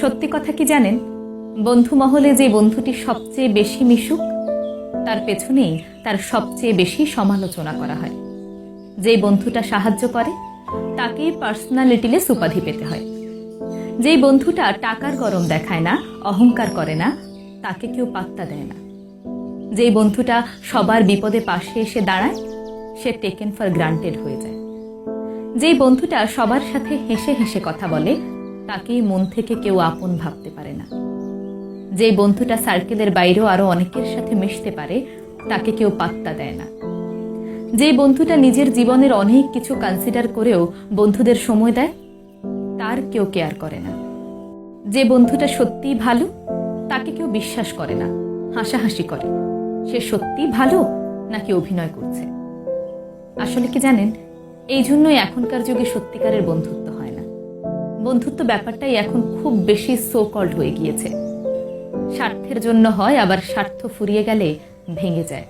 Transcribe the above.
সত্যি কথা কি জানেন? বন্ধু মহলে যে বন্ধুটি সবচেয়ে বেশি মিশুক, তার পেছনেই তার সবচেয়ে বেশি সমালোচনা করা হয়। যেই বন্ধুটা সাহায্য করে, তাকেই পার্সোনালিটিলেস উপাধি পেতে হয়। যেই বন্ধুটা টাকার গরম দেখায় না, অহংকার করে না, তাকে কেউ পাত্তা দেয় না। যেই বন্ধুটা সবার বিপদে পাশে এসে দাঁড়ায়, সে টেকেন ফর গ্রান্টেড হয়ে যায়। যেই বন্ধুটা সবার সাথে হেসে হেসে কথা বলে তাকেই মন থেকে কেউ আপন ভাবতে পারে না। যে বন্ধুটা সার্কেলের বাইরেও আরও অনেকের সাথে মিশতে পারে, তাকে কেউ পাত্তা দেয় না। যে বন্ধুটা নিজের জীবনের অনেক কিছু কনসিডার করেও বন্ধুদের সময় দেয়, তার কেউ কেয়ার করে না। যে বন্ধুটা সত্যিই ভালো, তাকে কেউ বিশ্বাস করে না, হাসাহাসি করে। সে সত্যি ভালো নাকি অভিনয় করছে? আসলে কি জানেন? এই জন্যই এখনকার যুগে সত্যিকারের বন্ধুত্ব হয়। বন্ধুত্ব ব্যাপারটাই এখন খুব বেশি সো কল্ড হয়ে গিয়েছে। স্বার্থের জন্য হয়, আবার স্বার্থ ফুরিয়ে গেলে ভেঙে যায়।